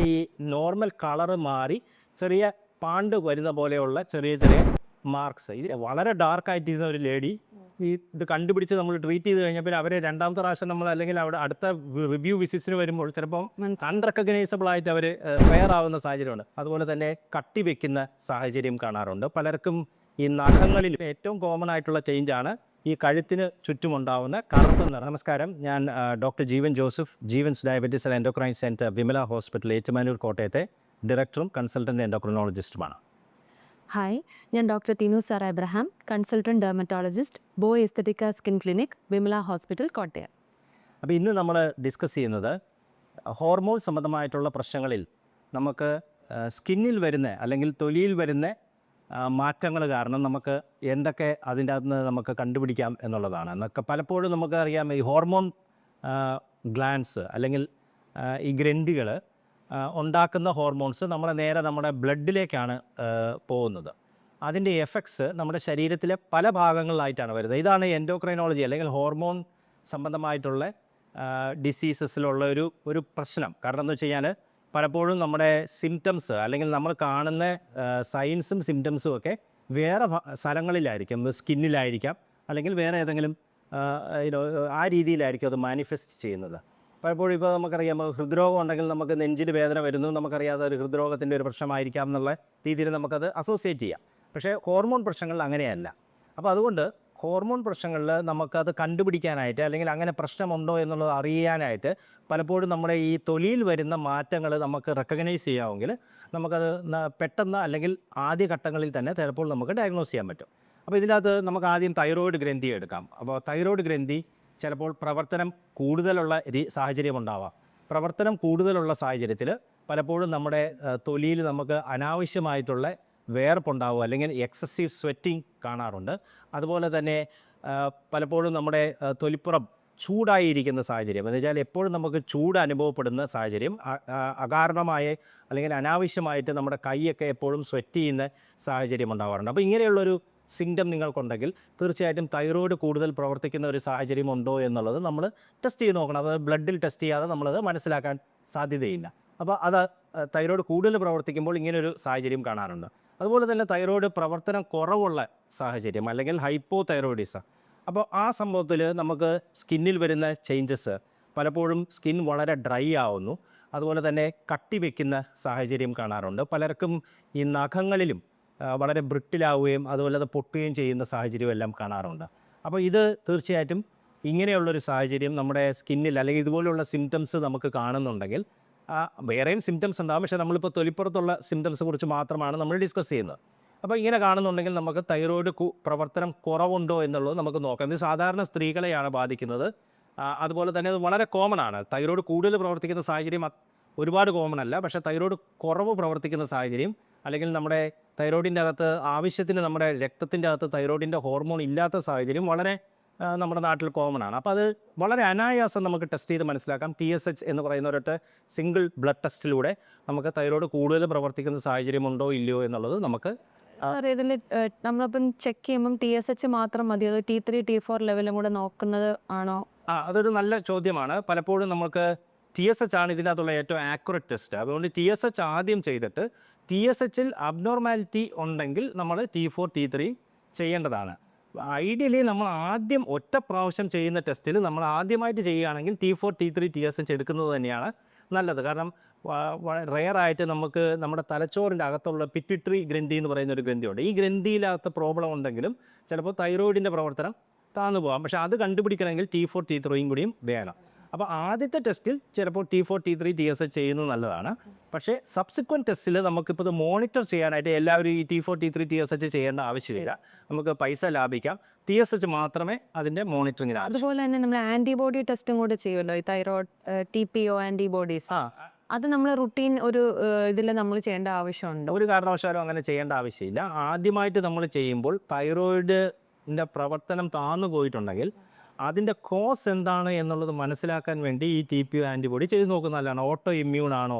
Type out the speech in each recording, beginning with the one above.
അതിന്റെ ഈ normal colour മാറി ചെറിയ പാണ്ട് വരുന്ന പോലെയുള്ള ചെറിയ ചെറിയ മാർക്സ്. ഇത് വളരെ ഡാർക്ക് ആയിട്ടിരുന്ന ഒരു ലേഡി ഈ ഇത് കണ്ടുപിടിച്ച് നമ്മൾ ട്രീറ്റ് ചെയ്ത് കഴിഞ്ഞപ്പോൾ അവരെ രണ്ടാമത്തെ പ്രാവശ്യം നമ്മൾ അല്ലെങ്കിൽ അവിടെ അടുത്ത റിവ്യൂ വിസിറ്റ്സിന് വരുമ്പോൾ ചിലപ്പോൾ അൺറെക്കഗ്നൈസബിൾ ആയിട്ട് അവർ ഫെയർ ആവുന്ന സാഹചര്യമുണ്ട്. അതുപോലെ തന്നെ കട്ടി വെക്കുന്ന സാഹചര്യം കാണാറുണ്ട്. പലർക്കും ഈ നഖങ്ങളിൽ ഏറ്റവും കോമൺ ആയിട്ടുള്ള ചേഞ്ചാണ് ഈ കഴുത്തിന് ചുറ്റുമുണ്ടാവുന്ന കറുത്ത നിറം. നമസ്കാരം. ഞാൻ doctor Jeevan Joseph Jeevan's diabetes and endocrine centre Vimala hospital Ettumanoor കോട്ടയത്തെ ഡയറക്ടറും കൺസൾട്ടന്റ് എൻഡോക്രിനോളജിസ്റ്റുമാണ് ഹായ് ഞാൻ doctor Thinu Sara Abraham consultant dermatologist ബോ എസ്തറ്റിക്ക skin clinic Vimala hospital Kottayam. അപ്പോൾ ഇന്ന് നമ്മൾ ഡിസ്കസ് ചെയ്യുന്നത് ഹോർമോൺ സംബന്ധമായിട്ടുള്ള പ്രശ്നങ്ങളിൽ നമുക്ക് സ്കിന്നിൽ വരുന്ന അല്ലെങ്കിൽ തൊലിയിൽ വരുന്ന മാറ്റങ്ങൾ കാരണം നമുക്ക് എന്തൊക്കെ അതിന്റെ അകത്ത് നിന്ന് നമുക്ക് കണ്ടുപിടിക്കാം എന്നുള്ളതാണ്. എന്നൊക്കെ പലപ്പോഴും നമുക്ക് അറിയാം ഈ ഹോർമോൺ ഗ്ലാൻസ് അല്ലെങ്കിൽ ഈ ഗ്രന്ഥികൾ ഉണ്ടാക്കുന്ന ഹോർമോൺസ് നമ്മുടെ നേരെ നമ്മുടെ ബ്ലഡിലേക്കാണ് പോകുന്നത്. അതിന്റെ എഫക്ട്സ് നമ്മുടെ ശരീരത്തിലെ പല ഭാഗങ്ങളിലായിട്ടാണ് വരുന്നത്. ഇതാണ് എൻഡോക്രൈനോളജി അല്ലെങ്കിൽ ഹോർമോൺ സംബന്ധമായിട്ടുള്ള ഡിസീസസിലുള്ള ഒരു ഒരു പ്രശ്നം. കാരണം എന്ന് വെച്ച് കഴിഞ്ഞാൽ പലപ്പോഴും നമ്മുടെ സിംറ്റംസ് അല്ലെങ്കിൽ നമ്മൾ കാണുന്ന സൈൻസും സിംറ്റംസും ഒക്കെ വേറെ സ്ഥലങ്ങളിലായിരിക്കും. സ്കിന്നിലായിരിക്കാം അല്ലെങ്കിൽ വേറെ ഏതെങ്കിലും ആ രീതിയിലായിരിക്കും അത് മാനിഫെസ്റ്റ് ചെയ്യുന്നത്. പലപ്പോഴും ഇപ്പോൾ നമുക്കറിയാം ഹൃദ്രോഗം ഉണ്ടെങ്കിൽ നമുക്ക് നെഞ്ചിന് വേദന വരുന്നു. നമുക്കറിയാതെ ഒരു ഹൃദ്രോഗത്തിന്റെ ഒരു പ്രശ്നമായിരിക്കാം എന്നുള്ള രീതിയിൽ നമുക്കത് അസോസിയേറ്റ് ചെയ്യാം. പക്ഷേ ഹോർമോൺ പ്രശ്നങ്ങൾ അങ്ങനെയല്ല. അപ്പോൾ അതുകൊണ്ട് ഹോർമോൺ പ്രശ്നങ്ങളിൽ നമുക്കത് കണ്ടുപിടിക്കാനായിട്ട് അല്ലെങ്കിൽ അങ്ങനെ പ്രശ്നമുണ്ടോ എന്നുള്ളത് അറിയാനായിട്ട് പലപ്പോഴും നമ്മുടെ ഈ തൊലിയിൽ വരുന്ന മാറ്റങ്ങൾ നമുക്ക് റെക്കഗ്നൈസ് ചെയ്യാമെങ്കിൽ നമുക്കത് പെട്ടെന്ന് അല്ലെങ്കിൽ ആദ്യ ഘട്ടങ്ങളിൽ തന്നെ ചിലപ്പോൾ നമുക്ക് ഡയഗ്നോസ് ചെയ്യാൻ പറ്റും. അപ്പോൾ ഇതിനകത്ത് നമുക്ക് ആദ്യം തൈറോയിഡ് ഗ്രന്ഥി എടുക്കാം. അപ്പോൾ തൈറോയിഡ് ഗ്രന്ഥി ചിലപ്പോൾ പ്രവർത്തനം കൂടുതലുള്ള സാഹചര്യം ഉണ്ടാവാം. പ്രവർത്തനം കൂടുതലുള്ള സാഹചര്യത്തിൽ പലപ്പോഴും നമ്മുടെ തൊലിയിൽ നമുക്ക് അനാവശ്യമായിട്ടുള്ള വേർപ്പുണ്ടാവും അല്ലെങ്കിൽ എക്സസീവ് സ്വെറ്റിംഗ് കാണാറുണ്ട്. അതുപോലെ തന്നെ പലപ്പോഴും നമ്മുടെ തൊലിപ്പുറം ചൂടായിരിക്കുന്ന സാഹചര്യം. എന്ന് വെച്ചാൽ എപ്പോഴും നമുക്ക് ചൂട് അനുഭവപ്പെടുന്ന സാഹചര്യം അകാരണമായ അല്ലെങ്കിൽ അനാവശ്യമായിട്ട് നമ്മുടെ കൈയൊക്കെ എപ്പോഴും സ്വെറ്റ് ചെയ്യുന്ന സാഹചര്യം ഉണ്ടാവാറുണ്ട്. അപ്പോൾ ഇങ്ങനെയുള്ളൊരു സിംറ്റം നിങ്ങൾക്കുണ്ടെങ്കിൽ തീർച്ചയായിട്ടും തൈറോയ്ഡ് കൂടുതൽ പ്രവർത്തിക്കുന്ന ഒരു സാഹചര്യം ഉണ്ടോ എന്നുള്ളത് നമ്മൾ ടെസ്റ്റ് ചെയ്ത് നോക്കണം. അത് ബ്ലഡിൽ ടെസ്റ്റ് ചെയ്യാതെ നമ്മളത് മനസ്സിലാക്കാൻ സാധ്യതയില്ല. അപ്പോൾ അത് തൈറോയ്ഡ് കൂടുതൽ പ്രവർത്തിക്കുമ്പോൾ ഇങ്ങനൊരു സാഹചര്യം കാണാറുണ്ട്. അതുപോലെ തന്നെ തൈറോയ്ഡ് പ്രവർത്തനം കുറവുള്ള സാഹചര്യം അല്ലെങ്കിൽ ഹൈപ്പോ തൈറോയിഡിസം അപ്പോൾ ആ സംഭവത്തിൽ നമുക്ക് സ്കിന്നിൽ വരുന്ന ചേഞ്ചസ് പലപ്പോഴും സ്കിൻ വളരെ ഡ്രൈ ആവുന്നു. അതുപോലെ തന്നെ കട്ടി വെക്കുന്ന സാഹചര്യം കാണാറുണ്ട്. പലർക്കും ഈ നഖങ്ങളിലും വളരെ ബ്രിട്ടിലാവുകയും അതുപോലെ അത് പൊട്ടുകയും ചെയ്യുന്ന സാഹചര്യം എല്ലാം കാണാറുണ്ട്. അപ്പോൾ ഇത് തീർച്ചയായിട്ടും ഇങ്ങനെയുള്ളൊരു സാഹചര്യം നമ്മുടെ സ്കിന്നിൽ അല്ലെങ്കിൽ ഇതുപോലെയുള്ള സിംറ്റംസ് നമുക്ക് കാണുന്നുണ്ടെങ്കിൽ വേറെയും സിംറ്റംസ് ഉണ്ടാകും പക്ഷേ നമ്മളിപ്പോൾ തൊലിപ്പുറത്തുള്ള സിംറ്റംസ് കുറിച്ച് മാത്രമാണ് നമ്മൾ ഡിസ്കസ് ചെയ്യുന്നത്. അപ്പോൾ ഇങ്ങനെ കാണുന്നുണ്ടെങ്കിൽ നമുക്ക് തൈറോയ്ഡ് പ്രവർത്തനം കുറവുണ്ടോ എന്നുള്ളത് നമുക്ക് നോക്കാം. ഇത് സാധാരണ സ്ത്രീകളെയാണ് ബാധിക്കുന്നത്. അതുപോലെ തന്നെ അത് വളരെ കോമൺ ആണ്. തൈറോയ്ഡ് കൂടുതൽ പ്രവർത്തിക്കുന്ന സാഹചര്യം ഒരുപാട് കോമൺ അല്ല. പക്ഷേ തൈറോയ്ഡ് കുറവ് പ്രവർത്തിക്കുന്ന സാഹചര്യം അല്ലെങ്കിൽ നമ്മുടെ തൈറോയിഡിന്റെ അകത്ത് ആവശ്യത്തിന് നമ്മുടെ രക്തത്തിന്റെ അകത്ത് തൈറോയിഡിന്റെ ഹോർമോൺ ഇല്ലാത്ത സാഹചര്യം വളരെ നമ്മുടെ നാട്ടിൽ കോമൺ ആണ്. അപ്പോൾ അത് വളരെ അനായാസം നമുക്ക് ടെസ്റ്റ് ചെയ്ത് മനസ്സിലാക്കാം. ടി എസ് എച്ച് എന്ന് പറയുന്ന ഒരൊറ്റ സിംഗിൾ ബ്ലഡ് ടെസ്റ്റിലൂടെ നമുക്ക് തൈറോയ്ഡ് കൂടുതൽ പ്രവർത്തിക്കുന്ന സാഹചര്യമുണ്ടോ ഇല്ലയോ എന്നുള്ളത് നമുക്ക് സാർ ഇതിൽ നമ്മളിപ്പം ചെക്ക് ചെയ്യുമ്പം ടി എസ് എച്ച് മാത്രം മതി. അതോ ടി ത്രീ ടി ഫോർ ലെവലും കൂടെ നോക്കുന്നത് ആണോ? ആ അതൊരു നല്ല ചോദ്യമാണ്. പലപ്പോഴും നമുക്ക് ടി എസ് എച്ച് ആണ് ഇതിനകത്തുള്ള ഏറ്റവും ആക്യുറേറ്റ് ടെസ്റ്റ് അതുകൊണ്ട് ടി എസ് എച്ച് ആദ്യം ചെയ്തിട്ട് ടി എസ് എച്ചിൽ അബ്നോർമാലിറ്റി ഉണ്ടെങ്കിൽ നമ്മൾ ടി ഫോർ ടി ത്രീ ചെയ്യേണ്ടതാണ്. ഐഡിയലി നമ്മൾ ആദ്യം ഒറ്റ പ്രാവശ്യം ചെയ്യുന്ന ടെസ്റ്റിൽ നമ്മൾ ആദ്യമായിട്ട് ചെയ്യുകയാണെങ്കിൽ T four T three T S H എടുക്കുന്നത് തന്നെയാണ് നല്ലത്. കാരണം റെയറായിട്ട് നമുക്ക് നമ്മുടെ തലച്ചോറിന്റെ അകത്തുള്ള പിറ്റിട്രി ഗ്രന്ഥി എന്ന് പറയുന്ന ഒരു ഗ്രന്ഥിയുണ്ട്. ഈ ഗ്രന്ഥിയിലകത്ത് പ്രോബ്ലം ഉണ്ടെങ്കിലും ചിലപ്പോൾ തൈറോയിഡിന്റെ പ്രവർത്തനം താന്നു പോകാം. പക്ഷേ അത് കണ്ടുപിടിക്കണമെങ്കിൽ ടി ഫോർ ടി ത്രീയും കൂടിയും വേണം. അപ്പോൾ ആദ്യത്തെ ടെസ്റ്റിൽ ചിലപ്പോൾ T four T three T S H ചെയ്യുന്നത് നല്ലതാണ്. പക്ഷേ സബ്സിക്വന്റ് ടെസ്റ്റിൽ നമുക്കിപ്പോൾ ഇത് മോണിറ്റർ ചെയ്യാനായിട്ട് എല്ലാവരും ഈ T four T three T S H ചെയ്യേണ്ട ആവശ്യമില്ല നമുക്ക് പൈസ ലാഭിക്കാം. ടി എസ് എച്ച് മാത്രമേ അതിന്റെ മോണിറ്ററിങ്ങിന് ആവശ്യം. അതുപോലെ തന്നെ നമ്മൾ ആന്റിബോഡി ടെസ്റ്റും കൂടെ ചെയ്യുമല്ലോ? ഈ thyroid T P O antibodies ആ. അത് നമ്മൾ റുട്ടീൻ ഒരു ഇതിൽ നമ്മൾ ചെയ്യേണ്ട ആവശ്യമുണ്ട്? ഒരു കാരണവശാലും അങ്ങനെ ചെയ്യേണ്ട ആവശ്യമില്ല. ആദ്യമായിട്ട് നമ്മൾ ചെയ്യുമ്പോൾ തൈറോയിഡിന്റെ പ്രവർത്തനം താന്നു പോയിട്ടുണ്ടെങ്കിൽ അതിന്റെ കോസ് എന്താണ് എന്നുള്ളത് മനസ്സിലാക്കാൻ വേണ്ടി ഈ ടി പി ആന്റിബോഡി ചെയ്ത് നോക്കുന്നതല്ലാണ് ഓട്ടോ ഇമ്മ്യൂൺ ആണോ?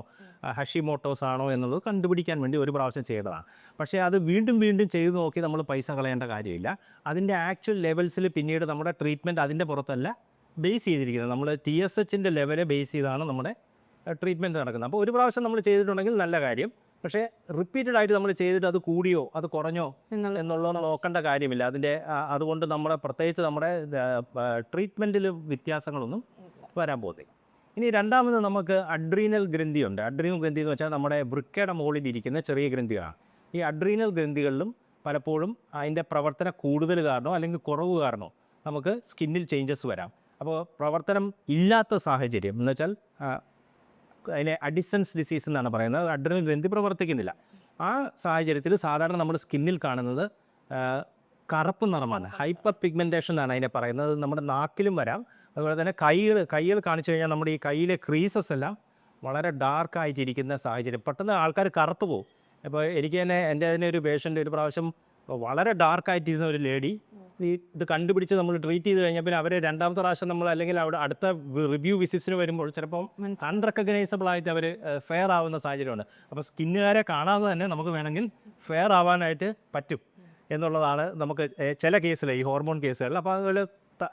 ഹഷിമോട്ടോസ് ആണോ എന്നുള്ളത് കണ്ടുപിടിക്കാൻ വേണ്ടി ഒരു പ്രാവശ്യം ചെയ്തതാണ്. പക്ഷേ അത് വീണ്ടും വീണ്ടും ചെയ്ത് നോക്കി നമ്മൾ പൈസ കളയേണ്ട കാര്യമില്ല. അതിന്റെ ആക്ച്വൽ ലെവൽസിൽ പിന്നീട് നമ്മുടെ ട്രീറ്റ്മെന്റ് അതിന്റെ പുറത്തല്ല ബേസ് ചെയ്തിരിക്കുന്നത്. നമ്മൾ ടി എസ് എച്ചിന്റെ ലെവലെ ബേസ് ചെയ്താണ് നമ്മുടെ ട്രീറ്റ്മെന്റ് നടക്കുന്നത്. അപ്പോൾ ഒരു പ്രാവശ്യം നമ്മൾ ചെയ്തിട്ടുണ്ടെങ്കിൽ നല്ല കാര്യം. പക്ഷേ റിപ്പീറ്റഡ് ആയിട്ട് നമ്മൾ ചെയ്തിട്ട് അത് കൂടിയോ അത് കുറഞ്ഞോ എന്നുള്ളത് നോക്കേണ്ട കാര്യമില്ല. അതിന്റെ അതുകൊണ്ട് നമ്മുടെ പ്രത്യേകിച്ച് നമ്മുടെ ട്രീറ്റ്മെന്റിൽ വ്യത്യാസങ്ങളൊന്നും വരാൻ പോകുന്നില്ല ഇനി രണ്ടാമത് നമുക്ക് അഡ്രീനൽ ഗ്രന്ഥിയുണ്ട്. അഡ്രീനൽ ഗ്രന്ഥി എന്ന് വെച്ചാൽ നമ്മുടെ വൃക്കയുടെ മുകളിൽ ഇരിക്കുന്ന ചെറിയ ഗ്രന്ഥികളാണ്. ഈ അഡ്രീനൽ ഗ്രന്ഥികളിലും പലപ്പോഴും അതിന്റെ പ്രവർത്തന കൂടുതൽ കാരണമോ അല്ലെങ്കിൽ കുറവ് കാരണമോ നമുക്ക് സ്കിന്നിൽ ചേഞ്ചസ് വരാം. അപ്പോൾ പ്രവർത്തനം ഇല്ലാത്ത സാഹചര്യം എന്ന് വെച്ചാൽ അതിനെ അഡിസൻസ് ഡിസീസ് എന്നാണ് പറയുന്നത്. അഡ്രിനൽ ഗ്രന്ഥി പ്രവർത്തിക്കുന്നില്ല. ആ സാഹചര്യത്തിൽ സാധാരണ നമ്മൾ സ്കിന്നിൽ കാണുന്നത് കറുപ്പ് നിറമാണ്. ഹൈപ്പർ പിഗ്മെന്റേഷൻ എന്നാണ് അതിനെ പറയുന്നത്. നമ്മുടെ നാക്കിലും വരാം. അതുപോലെ തന്നെ കൈകൾ കൈകൾ കാണിച്ചു കഴിഞ്ഞാൽ നമ്മുടെ ഈ കയ്യിലെ ക്രീസസ് എല്ലാം വളരെ ഡാർക്ക് ആയിട്ടിരിക്കുന്ന സാഹചര്യം. പെട്ടെന്ന് ആൾക്കാർ കറുത്തു പോകും. അപ്പോൾ എനിക്ക് തന്നെ എന്റെ തന്നെ ഒരു പേഷ്യന്റ് ഒരു പ്രാവശ്യം വളരെ ഡാർക്കായിട്ടിരുന്ന ഒരു ലേഡി ഈ ഇത് കണ്ടുപിടിച്ച് നമ്മൾ ട്രീറ്റ് ചെയ്ത് കഴിഞ്ഞാൽ പിന്നെ അവരെ രണ്ടാമത്തെ പ്രാവശ്യം നമ്മൾ അല്ലെങ്കിൽ അവിടെ അടുത്ത റിവ്യൂ വിസിറ്റ്സിന് വരുമ്പോൾ ചിലപ്പം അൺറെക്കഗ്നൈസബിൾ ആയിട്ട് അവർ ഫെയർ ആവുന്ന സാഹചര്യമാണ് അപ്പോൾ സ്കിന്നുകാരെ കാണാതെ തന്നെ നമുക്ക് വേണമെങ്കിൽ ഫെയർ ആവാനായിട്ട് പറ്റും എന്നുള്ളതാണ് നമുക്ക് ചില കേസിൽ ഈ ഹോർമോൺ കേസുകളിൽ. അപ്പോൾ അതുപോലെ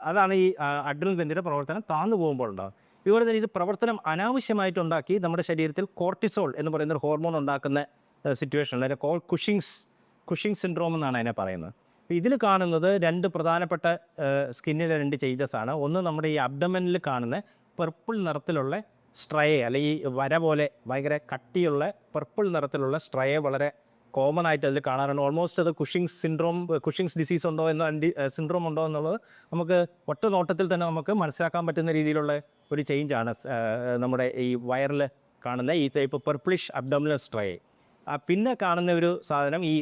അതാണ് ഈ അഡ്രിനൽ ഗ്രന്ഥിയുടെ പ്രവർത്തനം താന്നു പോകുമ്പോൾ ഉണ്ടാകും ഇതുപോലെ തന്നെ ഇത് പ്രവർത്തനം അനാവശ്യമായിട്ടുണ്ടാക്കി നമ്മുടെ ശരീരത്തിൽ കോർട്ടിസോൾ എന്ന് പറയുന്ന ഒരു ഹോർമോൺ ഉണ്ടാക്കുന്ന സിറ്റുവേഷൻ അല്ലെങ്കിൽ കോൾ കുഷിങ്സ് കുഷിങ് സിൻഡ്രോം എന്നാണ് അതിനെ പറയുന്നത്. ഇതിൽ കാണുന്നത് രണ്ട് പ്രധാനപ്പെട്ട സ്കിന്നിലെ രണ്ട് ചേഞ്ചസ് ആണ്. ഒന്ന് നമ്മുടെ ഈ അബ്ഡമനിൽ കാണുന്ന പെർപ്പിൾ നിറത്തിലുള്ള സ്ട്രയെ അല്ലെങ്കിൽ ഈ വര പോലെ ഭയങ്കര കട്ടിയുള്ള പെർപ്പിൾ നിറത്തിലുള്ള സ്ട്രയെ വളരെ കോമൺ ആയിട്ട് അതിൽ കാണാറുണ്ട്. ഓൾമോസ്റ്റ് അത് കുഷിങ്സ് സിൻഡ്രോം കുഷിങ്സ് ഡിസീസ് ഉണ്ടോ എന്നോ സിൻഡ്രോം ഉണ്ടോ എന്നുള്ളത് നമുക്ക് ഒറ്റ നോട്ടത്തിൽ തന്നെ നമുക്ക് മനസ്സിലാക്കാൻ പറ്റുന്ന രീതിയിലുള്ള ഒരു ചേഞ്ചാണ് നമ്മുടെ ഈ വയറിൽ കാണുന്ന ഈ ടൈപ്പ് പെർപ്ലിഷ് അബ്ഡോമിനൽ സ്ട്രേ പിന്നെ കാണുന്ന ഒരു സാധനം ഈ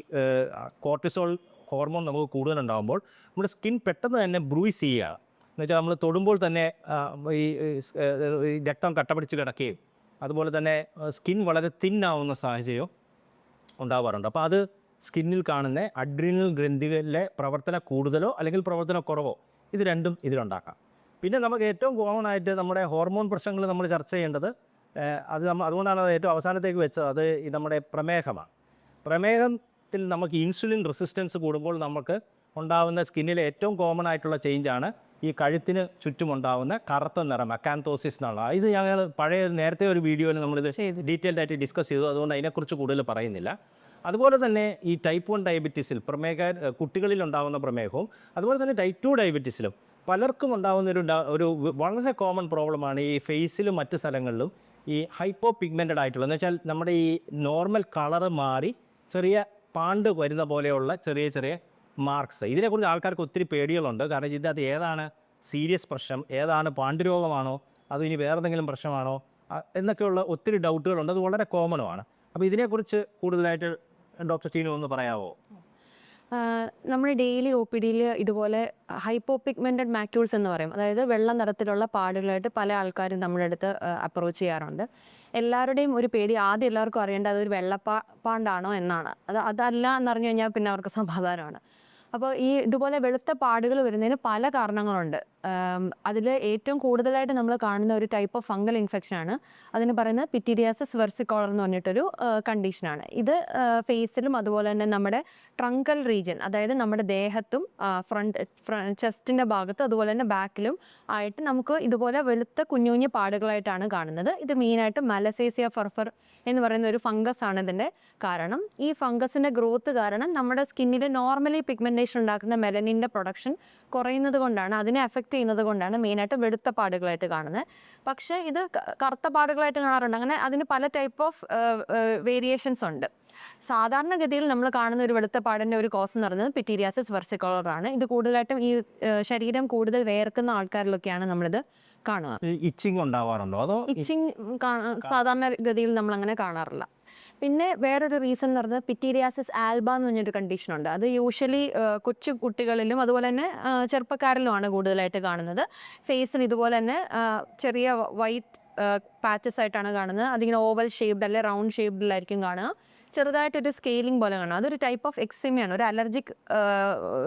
കോർട്ടിസോൾ ഹോർമോൺ നമുക്ക് കൂടുതലുണ്ടാകുമ്പോൾ നമ്മുടെ സ്കിൻ പെട്ടെന്ന് തന്നെ ബ്രൂയിസ് ചെയ്യുക. എന്നുവെച്ചാൽ നമ്മൾ തൊടുമ്പോൾ തന്നെ ഈ രക്തം കട്ടപിടിച്ച് കിടക്കുകയും അതുപോലെ തന്നെ സ്കിൻ വളരെ തിൻ ആവുന്ന സാഹചര്യം ഉണ്ടാവാറുണ്ട്. അപ്പോൾ അത് സ്കിന്നിൽ കാണുന്ന അഡ്രിനൽ ഗ്രന്ഥികളിലെ പ്രവർത്തന കൂടുതലോ അല്ലെങ്കിൽ പ്രവർത്തന കുറവോ ഇത് രണ്ടും ഇതിലുണ്ടാക്കാം. പിന്നെ നമുക്ക് ഏറ്റവും കോമൺ ആയിട്ട് നമ്മുടെ ഹോർമോൺ പ്രശ്നങ്ങൾ നമ്മൾ ചർച്ച ചെയ്യേണ്ടത് അത് നമ്മൾ അതുകൊണ്ടാണ് അത് ഏറ്റവും അവസാനത്തേക്ക് വെച്ചത്. അത് നമ്മുടെ പ്രമേഹമാണ്. പ്രമേഹത്തിൽ നമുക്ക് ഇൻസുലിൻ റെസിസ്റ്റൻസ് കൂടുമ്പോൾ നമുക്ക് ഉണ്ടാകുന്ന സ്കിന്നിലെ ഏറ്റവും കോമൺ ആയിട്ടുള്ള ചേഞ്ചാണ് ഈ കഴുത്തിന് ചുറ്റുമുണ്ടാവുന്ന കറുത്ത നിറം അക്കാന്തോസിസ് എന്നുള്ള. ഇത് ഞങ്ങൾ പഴയ നേരത്തെ ഒരു വീഡിയോയിൽ നമ്മളിത് ഇത് ഡീറ്റെയിൽഡ് ആയിട്ട് ഡിസ്കസ് ചെയ്തു. അതുകൊണ്ട് അതിനെക്കുറിച്ച് കൂടുതൽ പറയുന്നില്ല. അതുപോലെ തന്നെ ഈ ടൈപ്പ് വൺ ഡയബറ്റീസിൽ പ്രമേഹ കുട്ടികളിൽ ഉണ്ടാകുന്ന പ്രമേഹവും അതുപോലെ തന്നെ ടൈപ്പ് ടു ഡയബറ്റീസിലും പലർക്കും ഉണ്ടാകുന്ന ഒരു ഒരു വളരെ കോമൺ പ്രോബ്ലമാണ് ഈ ഫേസിലും മറ്റ് സ്ഥലങ്ങളിലും ഈ ഹൈപ്പോ പിഗ്മെന്റഡ് ആയിട്ടുള്ള എന്ന് വെച്ചാൽ നമ്മുടെ ഈ നോർമൽ കളറ് മാറി ചെറിയ പാണ്ട് വരുന്ന പോലെയുള്ള ചെറിയ ചെറിയ മാർക്സ് ഇതിനെക്കുറിച്ച് ആൾക്കാർക്ക് ഒത്തിരി പേടികളുണ്ട്. കാരണം ഇതിനകത്ത് ഏതാണ് സീരിയസ് പ്രശ്നം ഏതാണ് പാണ്ഡുരോഗമാണോ അതോ ഇനി വേറെ എന്തെങ്കിലും പ്രശ്നമാണോ എന്നൊക്കെയുള്ള ഒത്തിരി ഡൗട്ടുകളുണ്ട് അത് വളരെ കോമണുമാണ് അപ്പോൾ ഇതിനെക്കുറിച്ച് കൂടുതലായിട്ട് ഡോക്ടർ ടീനു ഒന്ന് പറയാമോ നമ്മൾ ഡെയിലി ഒ പി ഡിയിൽ ഇതുപോലെ ഹൈപ്പോ പിഗ്മെന്റഡ് മാക്യൂൾസ് എന്ന് പറയും. അതായത് വെള്ള നിറത്തിലുള്ള പാടുകളായിട്ട് പല ആൾക്കാരും നമ്മുടെ അടുത്ത് അപ്രോച്ച് ചെയ്യാറുണ്ട്. എല്ലാവരുടെയും ഒരു പേടി ആദ്യം എല്ലാവർക്കും അറിയേണ്ടത് അതൊരു വെള്ളപ്പാ പാണ്ടാണോ എന്നാണ്. അത് അതല്ല എന്നറിഞ്ഞു കഴിഞ്ഞാൽ പിന്നെ അവർക്ക് സമാധാനമാണ്. അപ്പോൾ ഈ ഇതുപോലെ വെളുത്ത പാടുകൾ വരുന്നതിന് പല കാരണങ്ങളുണ്ട്. അതിൽ ഏറ്റവും കൂടുതലായിട്ട് നമ്മൾ കാണുന്ന ഒരു ടൈപ്പ് ഓഫ് ഫംഗൽ ഇൻഫെക്ഷൻ ആണ്. അതിന് പറയുന്നത് പിറ്റീരിയാസിസ് വെർസിക്കോളർ എന്ന് പറഞ്ഞിട്ടൊരു കണ്ടീഷനാണ് ഇത് ഫേസിലും അതുപോലെ തന്നെ നമ്മുടെ ട്രങ്കൽ റീജിയൻ അതായത് നമ്മുടെ ദേഹത്തും ഫ്രണ്ട് ചെസ്റ്റിന്റെ ഭാഗത്തും അതുപോലെ തന്നെ ബാക്കിലും ആയിട്ട് നമുക്ക് ഇതുപോലെ വെളുത്ത കുഞ്ഞു കുഞ്ഞു പാടുകളായിട്ടാണ് കാണുന്നത്. ഇത് മെയിനായിട്ട് മലസേസിയ ഫർഫർ എന്ന് പറയുന്ന ഒരു ഫംഗസ് ആണ് ഇതിന്റെ കാരണം. ഈ ഫംഗസിന്റെ ഗ്രോത്ത് കാരണം നമ്മുടെ സ്കിന്നിൽ നോർമലി പിഗ്മെന്റേഷൻ ഉണ്ടാക്കുന്ന മെലനിന്റെ പ്രൊഡക്ഷൻ കുറയുന്നത് കൊണ്ടാണ് അതിനെ എഫക്റ്റ് ചെയ്യുന്നത് കൊണ്ടാണ് മെയിനായിട്ട് വെളുത്ത പാടുകളായിട്ട് കാണുന്നത്. പക്ഷേ ഇത് കറുത്ത പാടുകളായിട്ട് കാണാറുണ്ട്. അങ്ങനെ അതിന് പല ടൈപ്പ് ഓഫ് വേരിയേഷൻസ് ഉണ്ട്. സാധാരണഗതിയിൽ നമ്മൾ കാണുന്ന ഒരു വെളുത്ത പാടിന്റെ ഒരു കോസ് എന്ന് പറയുന്നത് പിറ്റീരിയാസിസ് വെർസിക്കോളറാണ്. ഇത് കൂടുതലായിട്ടും ഈ ശരീരം കൂടുതൽ വേർക്കുന്ന ആൾക്കാരിലൊക്കെയാണ് നമ്മളിത് കാണുക. ഇച്ചിങ് ഉണ്ടാവാറുണ്ടോ? അതോ ഇച്ചിങ് സാധാരണ ഗതിയിൽ നമ്മൾ അങ്ങനെ കാണാറില്ല. പിന്നെ വേറൊരു റീസൺ എന്ന് പറയുന്നത് പിറ്റീരിയാസിസ് ആൽബ എന്ന് പറഞ്ഞൊരു കണ്ടീഷൻ ഉണ്ട് അത് യൂഷ്വലി കൊച്ചു കുട്ടികളിലും അതുപോലെ തന്നെ ചെറുപ്പക്കാരിലുമാണ് കൂടുതലായിട്ട് കാണുന്നത്. ഫേസിൽ ഇതുപോലെ തന്നെ ചെറിയ വൈറ്റ് പാച്ചസ് ആയിട്ടാണ് കാണുന്നത്. അതിങ്ങനെ ഓവൽ ഷേപ്ഡ് അല്ലെ റൗണ്ട് ഷേപ്ഡിലായിരിക്കും കാണുക. ചെറുതായിട്ടൊരു സ്കെയിലിംഗ് പോലെ കാണും. അതൊരു ടൈപ്പ് ഓഫ് എക്സിമയാണ് ഒരു അലർജിക്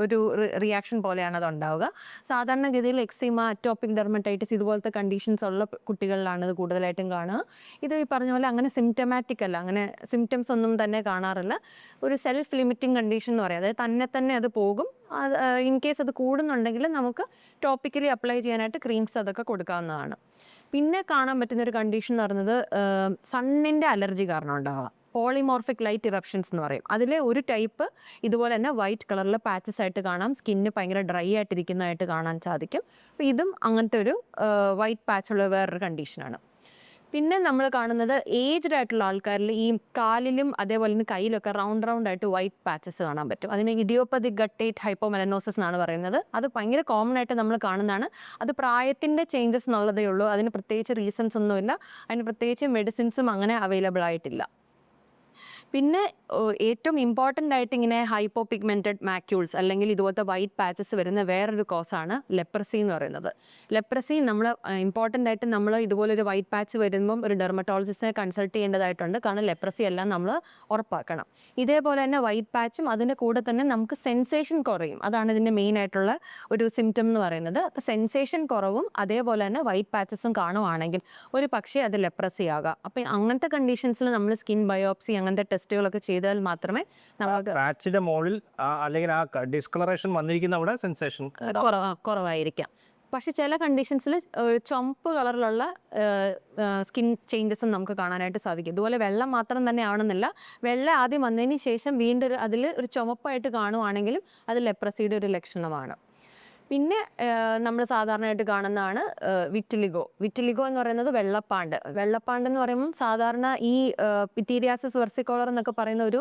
ഒരു റിയാക്ഷൻ പോലെയാണ് അത് ഉണ്ടാവുക സാധാരണഗതിയിൽ എക്സിമ അറ്റോപ്പിക് ഡെർമറ്റൈറ്റിസ് ഇതുപോലത്തെ കണ്ടീഷൻസ് ഉള്ള കുട്ടികളിലാണ് ഇത് കൂടുതലായിട്ടും കാണുക. ഇത് ഈ പറഞ്ഞ പോലെ അങ്ങനെ സിംറ്റമാറ്റിക് അല്ല. അങ്ങനെ സിംറ്റംസ് ഒന്നും തന്നെ കാണാറില്ല. ഒരു സെൽഫ് ലിമിറ്റിംഗ് കണ്ടീഷൻ എന്ന് പറയാം. അതായത് തന്നെ തന്നെ അത് പോകും. അത് ഇൻ കേസ് അത് കൂടുന്നുണ്ടെങ്കിൽ നമുക്ക് ടോപ്പിക്കലി അപ്ലൈ ചെയ്യാനായിട്ട് ക്രീംസ് അതൊക്കെ കൊടുക്കാവുന്നതാണ്. പിന്നെ കാണാൻ പറ്റുന്ന ഒരു കണ്ടീഷൻ എന്ന് പറയുന്നത് സണ്ണിന്റെ അലർജി കാരണം ഉണ്ടാവാം പോളിമോർഫിക് ലൈറ്റ് ഇറപ്ഷൻസ് എന്ന് പറയും. അതിൽ ഒരു ടൈപ്പ് ഇതുപോലെ തന്നെ വൈറ്റ് കളറിൽ പാച്ചസ് ആയിട്ട് കാണാം. സ്കിന്ന് ഭയങ്കര ഡ്രൈ ആയിട്ടിരിക്കുന്നതായിട്ട് കാണാൻ സാധിക്കും. അപ്പോൾ ഇതും അങ്ങനത്തെ ഒരു വൈറ്റ് പാച്ചുള്ള വേറൊരു കണ്ടീഷനാണ് പിന്നെ നമ്മൾ കാണുന്നത് ഏജ്ഡ് ആയിട്ടുള്ള ആൾക്കാരിൽ ഈ കാലിലും അതേപോലെ തന്നെ കയ്യിലൊക്കെ റൗണ്ട് റൗണ്ട് ആയിട്ട് വൈറ്റ് പാച്ചസ് കാണാൻ പറ്റും. അതിന് ഇഡിയോപ്പതി ഗട്ടേറ്റ് ഹൈപ്പോമെലനോസിസ് എന്നാണ് പറയുന്നത്. അത് ഭയങ്കര കോമൺ ആയിട്ട് നമ്മൾ കാണുന്നതാണ്. അത് പ്രായത്തിന്റെ ചേഞ്ചസ് എന്നുള്ളതേ ഉള്ളൂ. അതിന് പ്രത്യേകിച്ച് റീസൺസ് ഒന്നുമില്ല. അതിന് പ്രത്യേകിച്ച് മെഡിസിൻസും അങ്ങനെ അവൈലബിൾ ആയിട്ടില്ല. പിന്നെ ഏറ്റവും ഇമ്പോർട്ടന്റ് ആയിട്ട് ഇങ്ങനെ ഹൈപ്പോ പിഗ്മെന്റഡ് മാക്യൂൾസ് അല്ലെങ്കിൽ ഇതുപോലത്തെ വൈറ്റ് പാച്ചസ് വരുന്ന വേറൊരു കോസാണ് ലെപ്രസി എന്ന് പറയുന്നത്. ലെപ്രസി നമ്മൾ ഇമ്പോർട്ടന്റ് ആയിട്ട് നമ്മൾ ഇതുപോലൊരു വൈറ്റ് പാച്ച് വരുമ്പം ഒരു ഡെർമറ്റോളജിസ്റ്റിനെ കൺസൾട്ട് ചെയ്യേണ്ടതായിട്ടുണ്ട്. കാരണം ലെപ്രസി എല്ലാം നമ്മൾ ഉറപ്പാക്കണം. ഇതേപോലെ തന്നെ വൈറ്റ് പാച്ചും അതിന്റെ കൂടെ തന്നെ നമുക്ക് സെൻസേഷൻ കുറയും. അതാണ് ഇതിന്റെ മെയിൻ ആയിട്ടുള്ള ഒരു സിംറ്റം എന്ന് പറയുന്നത്. അപ്പോൾ സെൻസേഷൻ കുറവും അതേപോലെ തന്നെ വൈറ്റ് പാച്ചസും കാണുവാണെങ്കിൽ ഒരു പക്ഷേ അത് ലെപ്രസി ആകാം. അപ്പോൾ അങ്ങനത്തെ കണ്ടീഷൻസിൽ നമ്മൾ സ്കിൻ ബയോപ്സി അങ്ങനത്തെ ടെസ്റ്റുകളൊക്കെ ചെയ്താൽ മാത്രമേ നമുക്ക് പാച്ചിന്റെ മുകളിൽ അല്ലെങ്കിൽ ആ ഡിസ്കളറേഷൻ വന്നിരിക്കുന്ന അവിടെ സെൻസേഷൻ കുറവ് കുറവായിരിക്കാം. പക്ഷെ ചില കണ്ടീഷൻസിൽ ചുമപ്പ് കളറിലുള്ള സ്കിൻ ചേഞ്ചസും നമുക്ക് കാണാനായിട്ട് സാധിക്കും. ഇതുപോലെ വെള്ളം മാത്രം തന്നെ ആവണമെന്നില്ല വെള്ളം ആദ്യം വന്നതിന് ശേഷം വീണ്ടും അതിൽ ഒരു ചുമപ്പായിട്ട് കാണുവാണെങ്കിലും അത് ലെപ്രസിയുടെ ഒരു ലക്ഷണമാണ്. പിന്നെ നമ്മൾ സാധാരണയായിട്ട് കാണുന്നതാണ് വിറ്റിലിഗോ. വിറ്റിലിഗോ എന്ന് പറയുന്നത് വെള്ളപ്പാണ്ട്. വെള്ളപ്പാണ്ട് എന്ന് പറയുമ്പോൾ സാധാരണ ഈ പിറ്റീരിയാസിസ് വെർസിക്കോളർ എന്നൊക്കെ പറയുന്ന ഒരു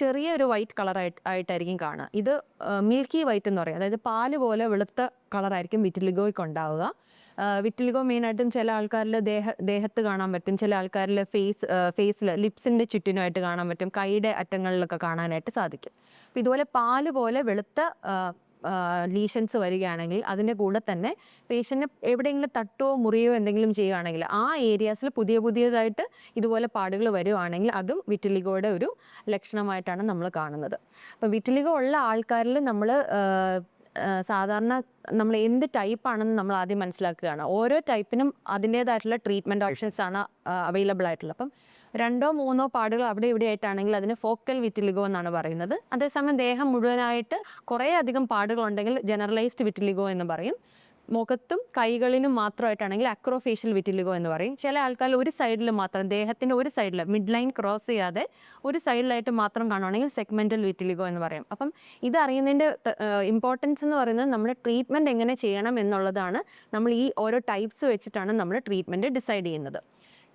ചെറിയ ഒരു വൈറ്റ് കളർ ആയിട്ട് ആയിട്ടായിരിക്കും കാണുക. ഇത് മിൽക്കി വൈറ്റ് എന്ന് പറയും. അതായത് പാൽ പോലെ വെളുത്ത കളറായിരിക്കും വിറ്റിലിഗോയ്ക്ക് ഉണ്ടാവുക. വിറ്റിലിഗോ മെയിനായിട്ടും ചില ആൾക്കാരിൽ ദേഹ ദേഹത്ത് കാണാൻ പറ്റും. ചില ആൾക്കാരിൽ ഫേസ് ഫേസിൽ ലിപ്സിന്റെ ചുറ്റിനുമായിട്ട് കാണാൻ പറ്റും. കൈയുടെ അറ്റങ്ങളിലൊക്കെ കാണാനായിട്ട് സാധിക്കും. അപ്പോൾ ഇതുപോലെ പാൽ പോലെ വെളുത്ത ലീഷൻസ് വരികയാണെങ്കിൽ അതിന്റെ കൂടെ തന്നെ പേഷ്യന്റിന് എവിടെയെങ്കിലും തട്ടോ മുറിയോ എന്തെങ്കിലും ചെയ്യുകയാണെങ്കിൽ ആ ഏരിയാസിൽ പുതിയ പുതിയതായിട്ട് ഇതുപോലെ പാടുകൾ വരുവാണെങ്കിൽ അതും വിറ്റിലിഗോയുടെ ഒരു ലക്ഷണമായിട്ടാണ് നമ്മൾ കാണുന്നത്. അപ്പോൾ വിറ്റിലിഗോ ഉള്ള ആൾക്കാരിൽ നമ്മൾ സാധാരണ നമ്മൾ എന്ത് ടൈപ്പാണെന്ന് നമ്മൾ ആദ്യം മനസ്സിലാക്കുകയാണ്. ഓരോ ടൈപ്പിനും അതിന്റേതായിട്ടുള്ള ട്രീറ്റ്മെന്റ് ഓപ്ഷൻസ് ആണ് അവൈലബിൾ ആയിട്ടുള്ളത്. അപ്പം രണ്ടോ മൂന്നോ പാടുകൾ അവിടെ ഇവിടെ ആയിട്ടാണെങ്കിൽ അതിന് ഫോക്കൽ വിറ്റിലിഗോ എന്നാണ് പറയുന്നത്. അതേസമയം ദേഹം മുഴുവനായിട്ട് കുറേ അധികം പാടുകളുണ്ടെങ്കിൽ ജനറലൈസ്ഡ് വിറ്റിലിഗോ എന്ന് പറയും. മുഖത്തും കൈകളിലും മാത്രമായിട്ടാണെങ്കിൽ അക്രോഫേഷ്യൽ വിറ്റിലിഗോ എന്ന് പറയും. ചില ആൾക്കാർ ഒരു സൈഡിൽ മാത്രം ദേഹത്തിന്റെ ഒരു സൈഡിൽ മിഡ് ലൈൻ ക്രോസ് ചെയ്യാതെ ഒരു സൈഡിലായിട്ട് മാത്രം കാണുവാണെങ്കിൽ സെഗ്മെന്റൽ വിറ്റിലിഗോ എന്ന് പറയും. അപ്പം ഇത് അറിയുന്നതിന്റെ ഇമ്പോർട്ടൻസ് എന്ന് പറയുന്നത് നമ്മുടെ ട്രീറ്റ്മെന്റ് എങ്ങനെ ചെയ്യണം എന്നുള്ളതാണ് നമ്മൾ ഈ ഓരോ ടൈപ്സ് വെച്ചിട്ടാണ് നമ്മൾ ട്രീറ്റ്മെന്റ് ഡിസൈഡ് ചെയ്യുന്നത്.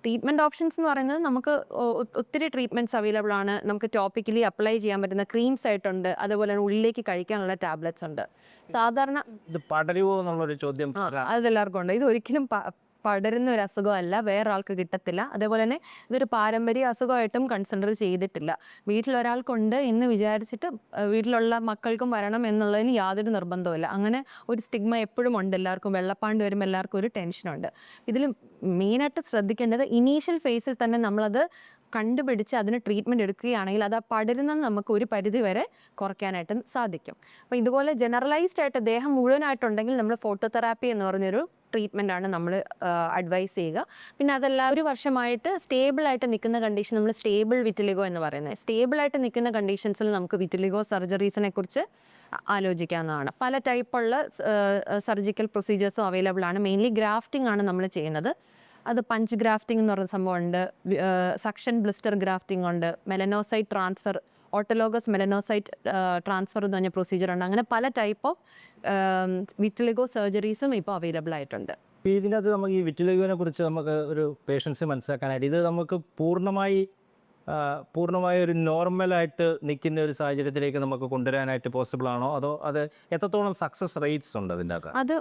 ട്രീറ്റ്മെന്റ് ഓപ്ഷൻസ് എന്ന് പറയുന്നത് നമുക്ക് ഒത്തിരി ട്രീറ്റ്മെന്റ്സ് അവൈലബിൾ ആണ്. നമുക്ക് ടോപ്പിക്കലി അപ്ലൈ ചെയ്യാൻ പറ്റുന്ന ക്രീംസ് ആയിട്ടുണ്ട്. അതുപോലെ തന്നെ ഉള്ളിലേക്ക് കഴിക്കാനുള്ള ടാബ്ലറ്റ്സ് ഉണ്ട്. സാധാരണ ഇത് പടരുവോ എന്നുള്ളൊരു ചോദ്യം അതെല്ലാവർക്കും ഉണ്ട്. ഇത് ഒരിക്കലും പടരുന്ന ഒരു അസുഖമല്ല വേറെ ആൾക്ക് കിട്ടത്തില്ല. അതേപോലെ തന്നെ ഇതൊരു പാരമ്പര്യ അസുഖമായിട്ടും കൺസിഡർ ചെയ്തിട്ടില്ല. വീട്ടിലൊരാൾക്കുണ്ട് എന്ന് വിചാരിച്ചിട്ട് വീട്ടിലുള്ള മക്കൾക്കും വരണം എന്നുള്ളതിന് യാതൊരു നിർബന്ധവുമില്ല. അങ്ങനെ ഒരു സ്റ്റിഗ്മ എപ്പോഴും ഉണ്ട് എല്ലാവർക്കും. വെള്ളപ്പാണ്ട് വരുമ്പോൾ എല്ലാവർക്കും ഒരു ടെൻഷനുണ്ട് ഇതിൽ മെയിനായിട്ട് ശ്രദ്ധിക്കേണ്ടത് ഇനീഷ്യൽ ഫേസിൽ തന്നെ നമ്മളത് കണ്ടുപിടിച്ച് അതിന് ട്രീറ്റ്മെന്റ് എടുക്കുകയാണെങ്കിൽ അത് പടരുന്നത് നമുക്ക് ഒരു പരിധി വരെ കുറയ്ക്കാനായിട്ട് സാധിക്കും. അപ്പോൾ ഇതുപോലെ ജനറലൈസ്ഡ് ആയിട്ട് ദേഹം മുഴുവനായിട്ടുണ്ടെങ്കിൽ നമ്മൾ ഫോട്ടോതെറാപ്പി എന്ന് പറഞ്ഞൊരു ട്രീറ്റ്മെന്റാണ് നമ്മൾ അഡ്വൈസ് ചെയ്യുക. പിന്നെ അതല്ല ഒരു വർഷമായിട്ട് സ്റ്റേബിൾ ആയിട്ട് നിൽക്കുന്ന കണ്ടീഷൻ നമ്മൾ സ്റ്റേബിൾ വിറ്റിലിഗോ എന്ന് പറയുന്നത്. സ്റ്റേബിൾ ആയിട്ട് നിൽക്കുന്ന കണ്ടീഷൻസിൽ നമുക്ക് വിറ്റിലിഗോ സർജറീസിനെ കുറിച്ച് ആലോചിക്കാവുന്നതാണ്. പല ടൈപ്പുള്ള സർജിക്കൽ പ്രൊസീജിയേഴ്സും അവൈലബിൾ ആണ്. മെയിൻലി ഗ്രാഫ്റ്റിംഗ് ആണ് നമ്മൾ ചെയ്യുന്നത്. അത് പഞ്ച് ഗ്രാഫ്റ്റിംഗ് എന്ന് പറയുന്ന സംഭവമുണ്ട്. സക്ഷൻ ബ്ലിസ്റ്റർ ഗ്രാഫ്റ്റിംഗ് ഉണ്ട്. Melanocyte transfer autologous melanocyte transfer എന്ന് പറഞ്ഞ പ്രൊസീജിയർ ഉണ്ട്. അങ്ങനെ പല ടൈപ്പ് ഓഫ് വിറ്റിലിഗോ സർജറീസും ഇപ്പോൾ അവൈലബിൾ ആയിട്ടുണ്ട്. ഇതിനകത്ത് നമുക്ക് ഈ വിറ്റിലിഗോനെ കുറിച്ച് നമുക്ക് ഒരു പേഷ്യൻസ് മനസ്സിലാക്കാനായിട്ട് ഇത് നമുക്ക് പൂർണമായി പൂർണമായി ഒരു നോർമലായിട്ട് നിൽക്കുന്ന ഒരു സാഹചര്യത്തിലേക്ക് നമുക്ക് കൊണ്ടുവരാനായിട്ട് പോസിബിൾ ആണോ? അതോ അത് എത്രത്തോളം സക്സസ് റേറ്റ്സ് ഉണ്ട് അതിന്റെ അകത്ത് അത്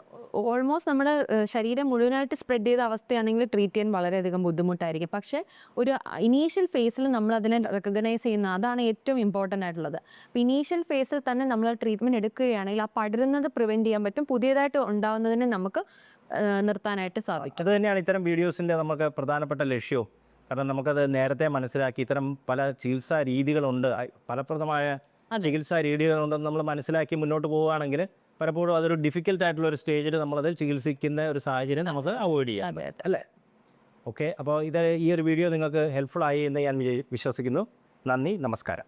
ഓൾമോസ്റ്റ് നമ്മുടെ ശരീരം മുഴുവനായിട്ട് സ്പ്രെഡ് ചെയ്ത അവസ്ഥയാണെങ്കിൽ ട്രീറ്റ് ചെയ്യാൻ വളരെയധികം ബുദ്ധിമുട്ടായിരിക്കും. പക്ഷേ ഒരു ഇനീഷ്യൽ ഫേസിൽ നമ്മൾ അതിനെ റെക്കഗ്നൈസ് ചെയ്യുന്ന അതാണ് ഏറ്റവും ഇമ്പോർട്ടന്റ് ആയിട്ടുള്ളത്. അപ്പോൾ ഇനീഷ്യൽ ഫേസിൽ തന്നെ നമ്മൾ ട്രീറ്റ്മെന്റ് എടുക്കുകയാണെങ്കിൽ ആ പടരുന്നത് പ്രിവെന്റ് ചെയ്യാൻ പറ്റും. പുതിയതായിട്ട് ഉണ്ടാവുന്നതിനെ നമുക്ക് നിർത്താനായിട്ട് സാധിക്കും. അത് തന്നെയാണ് ഇത്തരം വീഡിയോസിന്റെ നമുക്ക് പ്രധാനപ്പെട്ട ലക്ഷ്യവും കാരണം നമുക്കത് നേരത്തെ മനസ്സിലാക്കി ഇത്തരം പല ചികിത്സാ രീതികളുണ്ട്. ഫലപ്രദമായ. ചികിത്സാ രീതികളുണ്ടെന്ന് നമ്മൾ മനസ്സിലാക്കി മുന്നോട്ട് പോവുകയാണെങ്കിൽ പലപ്പോഴും അതൊരു ഡിഫിക്കൽട്ട് ആയിട്ടുള്ള ഒരു സ്റ്റേജിൽ നമ്മളത് ചികിത്സിക്കുന്ന ഒരു സാഹചര്യം നമുക്ക് അവോയ്ഡ് ചെയ്യാം അല്ലേ? ഓക്കെ അപ്പോൾ ഇത് ഈ ഒരു വീഡിയോ നിങ്ങൾക്ക് ഹെൽപ്ഫുൾ ആയി എന്ന് ഞാൻ വിശ്വസിക്കുന്നു. നന്ദി നമസ്കാരം.